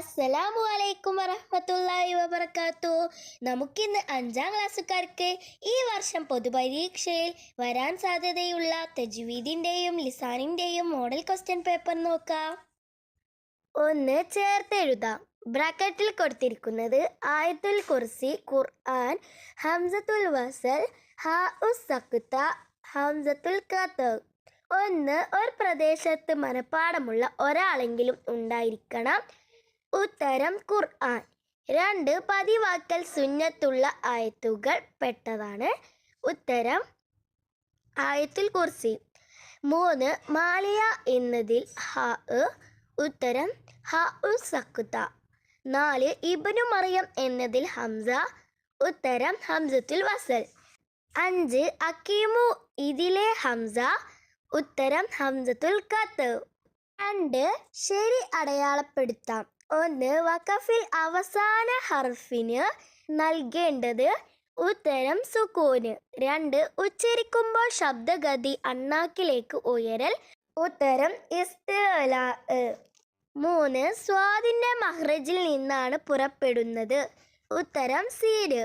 അസ്സലാമു അലൈക്കും വറഹ്മത്തുള്ളാഹി വബർക്കാത്തു നമുക്കിന്ന് അഞ്ചാം ക്ലാസ്സുകാർക്ക് ഈ വർഷം പൊതുപരീക്ഷയിൽ വരാൻ സാധ്യതയുള്ള തജ്വീദിന്റെയും ലിസാനിന്റെയും മോഡൽ ക്വസ്റ്റ്യൻ പേപ്പർ നോക്കാം. ഒന്ന് ചേർത്തെഴുതാം ബ്രാക്കറ്റിൽ കൊടുത്തിരിക്കുന്നത് ആയത്തുൽ കുർസി ഖുർആൻ ഹംസത്തുൽ വസൽ ഹാ ഉസ് സക്ത ഹംസത്തുൽ ഖത്ത് ഒന്ന് ഒരു പ്രദേശത്ത് മനഃപ്പാടമുള്ള ഒരാളെങ്കിലും ഉണ്ടായിരിക്കണം. ഉത്തരം ഖുർആൻ. രണ്ട് പതിവാക്കൽ സുന്നത്തുള്ള ആയത്തുകൾ പെട്ടതാണ്. ഉത്തരം ആയത്തുൽ കുർസി. മൂന്ന് മാലിയ എന്നതിൽ ഹ ഉത്തരം ഹ ഉ സക്കുത്ത നാല് ഇബനു മറിയം എന്നതിൽ ഹംസ. ഉത്തരം ഹംസത്തുൽ വസൽ. അഞ്ച് അക്കീമു ഇതിലെ ഹംസ. ഉത്തരം ഹംസത്തുൽ കത്ത്. രണ്ട് ശരി അടയാളപ്പെടുത്താം. ഒന്ന് വഖഫിൽ അവസാന ഹർഫിന് നൽകേണ്ടത് ഉത്തരം സുക്കൂന്. രണ്ട് ഉച്ചരിക്കുമ്പോൾ ശബ്ദഗതി അണ്ണാക്കിലേക്ക് ഉയരൽ. ഉത്തരം ഇസ്തല. മൂന്ന് സ്വാദിന്റെ മഹ്റജിൽ നിന്നാണ് പുറപ്പെടുന്നത്. ഉത്തരം സീര്.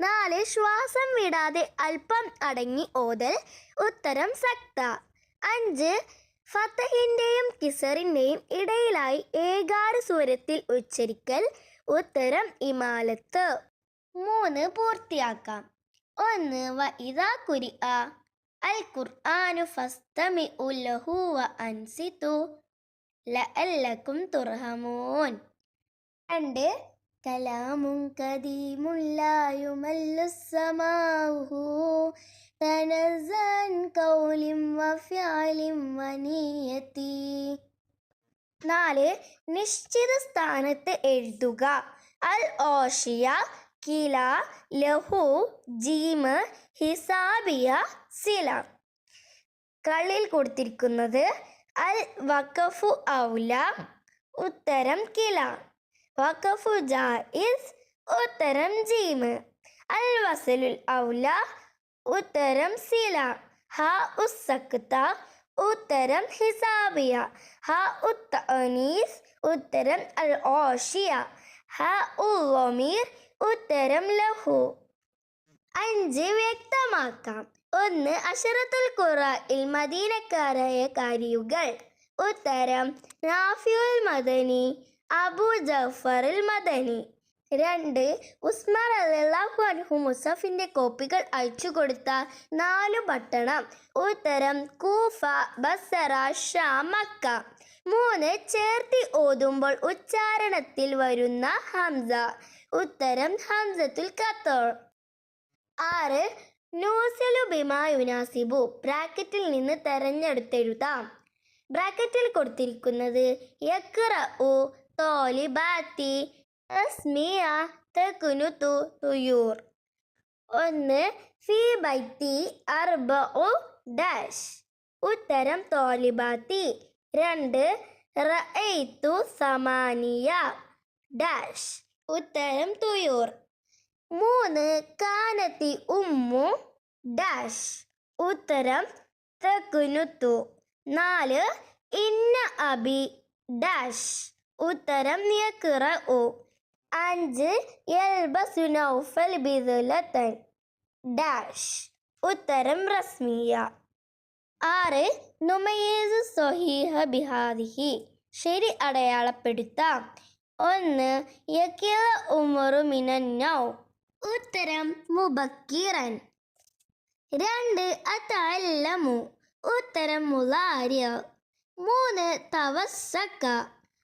നാല് ശ്വാസം വിടാതെ അല്പം അടങ്ങി ഓതൽ. ഉത്തരം സക്ത. അഞ്ച് ഫത്തഹിന്റെയും കിസറിന്റെയും ഇടയിലായി ഏകാര സ്വരത്തിൽ ഉച്ചരിക്കൽ ഉത്തരം ഇമാലത്ത്. മൂന്ന് പൂർത്തിയാക്കാം. ഒന്ന് വ ഇതാ കുരി അൽ ഖുർആനു ഫസ്തമി ഉലഹു വ അൻസിതു. ലഅല്ലക്കും തുർഹമൂൻ. രണ്ട് കലാമും കദീമുല്ലായുമല്ലുസമാഹു തനസൻ കൗലിം വഫ്യാലിം വനിയത്തി. നാല് നിശ്ചിത സ്ഥാനത്ത് എഴുതുക. അൽ ഓഷിയ കില ലഹു ജീമ് ഹിസാബിയ സില. കള്ളിൽ കൊടുത്തിരിക്കുന്നത് അൽ വഖഫു ഔല ഉത്തരം കില. വഖഫു ജായിസ് ഉത്തരം ജീമ് അൽ വസലുൽ ഔല ഉത്തരം സില. ഹ ഉസക്ത ഉത്തരം ഹിസാബിയ. ഹ ഉത്ത ഉത്തനീസ് ഉത്തരം അൽ ഓഷിയ. ഹ ഉമീർ ഉത്തരം ലഹു. അഞ്ച് വ്യക്തമാക്കാം. ഒന്ന് അഷറത്തുൽ ഖുറയിൽ മദീനക്കാരായ കാര്യുകൾ. ഉത്തരം നാഫിയുൽ മദനി അബു ജഫറുൽ മദനി. രണ്ട് ഉസ്മാൻ അള്ളാഹു അൻഹു കോപ്പികൾ അയച്ചു കൊടുത്ത നാലു പട്ടണം. ഉത്തരം കൂഫ ബസറ ഷാം മക്ക. മൂന്ന് ചേർത്തി ഓതുമ്പോൾ ഉച്ചാരണത്തിൽ വരുന്ന ഹംസ. ഉത്തരം ഹംസത്തുൽ കത്തോൾ ആറ് നൂസലു ബിമാ യുനാസിബു. ബ്രാക്കറ്റിൽ നിന്ന് തെരഞ്ഞെടുത്തെഴുതാം. ബ്രാക്കറ്റിൽ കൊടുത്തിരിക്കുന്നത് യക്റ ഉ തോലിബാത്തി അസ്മിയ തകുനുതു തുയൂർ. ഒന്ന് ഫി ബൈത്തി അർബ ഡാഷ്. ഉത്തരം തോലിബാത്തി. രണ്ട് റഅയ്തു സമാനിയ ഡാഷ്. ഉത്തരം തുയൂർ. മൂന്ന് കാനത്തി ഉമ്മു ഡാഷ്. ഉത്തരം തകുനുത്തു നാല് ഇന്ന അബി ഡാഷ്. ഉത്തരം നിയക്കിറ അഞ്ച് യൽബസു ബിദുലത്തൻ. ഡാഷ്. ഉത്തരം റസ്മിയ. ആറ് നുമയേസ് സൊഹീഹ ബിഹാദിഹി. ശരി അടയാളപ്പെടുത്താം. ഒന്ന് യക്കില ഉമറു മിനന്നൗ. ഉത്തരം മുബക്കിറൻ. രണ്ട് അതല്ലമു ഉത്തരം മുലാര്യ. മൂന്ന് തവസ്സക്ക.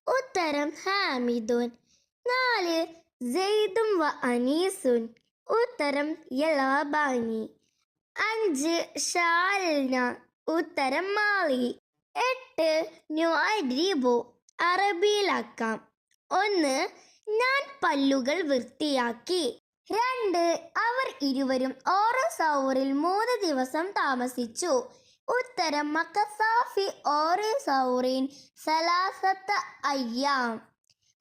ഉത്തരം ഹാമിദുൻ. നാല് സെയ്ദും വ അനീസുൻ. ഉത്തരം യലാബാനി. അഞ്ച് ഷാൽന ഉത്തരം മാളി. എട്ട് ന്യൂബു അറബിയിലാക്കാം. ഒന്ന് ഞാൻ പല്ലുകൾ വൃത്തിയാക്കി. രണ്ട് അവർ ഇരുവരും ഓറോ സൗറിൽ മൂന്ന് ദിവസം താമസിച്ചു. ഉത്തരം മക്കസാഫി ഓറോ സൗറിൻ സലാസത്ത അയ്യാം.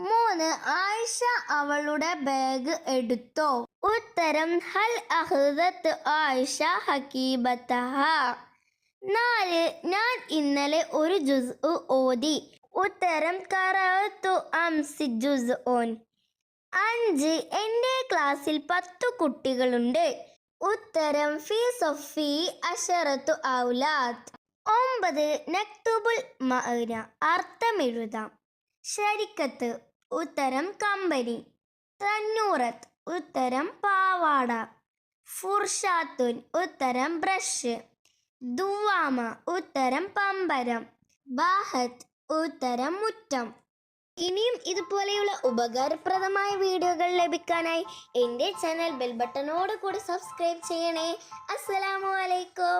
മൂന്ന് ആയിഷ അവളുടെ ബാഗ് എടുത്തോ? ഉത്തരം ഹൽ അഹ്ദത്ത് ആയിഷ ഹക്കീബത്തഹ നാല് ഞാൻ ഇന്നലെ ഒരു ജുസ് ഓതി. ഉത്തരം കറത്തു അംസി ജുസ് ഓൻ അഞ്ച് എന്റെ ക്ലാസ്സിൽ പത്തു കുട്ടികളുണ്ട്. ഉത്തരം ഫി സൊഫി അഷറത്തു ഔലാദ്. ഒമ്പത് നക്തുബുൽ മഅന. അർത്ഥം എഴുതാം. ശരിക്കത്ത് ഉത്തരം കമ്പനി. തന്നൂറത്ത് ഉത്തരം പാവാട. ഫുർഷാത്തുൻ ഉത്തരം ബ്രഷ്. ദുവാമ ഉത്തരം പമ്പരം. ബാഹത്ത് ഉത്തരം മുറ്റം. ഇനിയും ഇതുപോലെയുള്ള ഉപകാരപ്രദമായ വീഡിയോകൾ ലഭിക്കാനായി എന്റെ ചാനൽ ബെൽ കൂടി സബ്സ്ക്രൈബ് ചെയ്യണേ. അസ്സലാമു അലൈക്കും.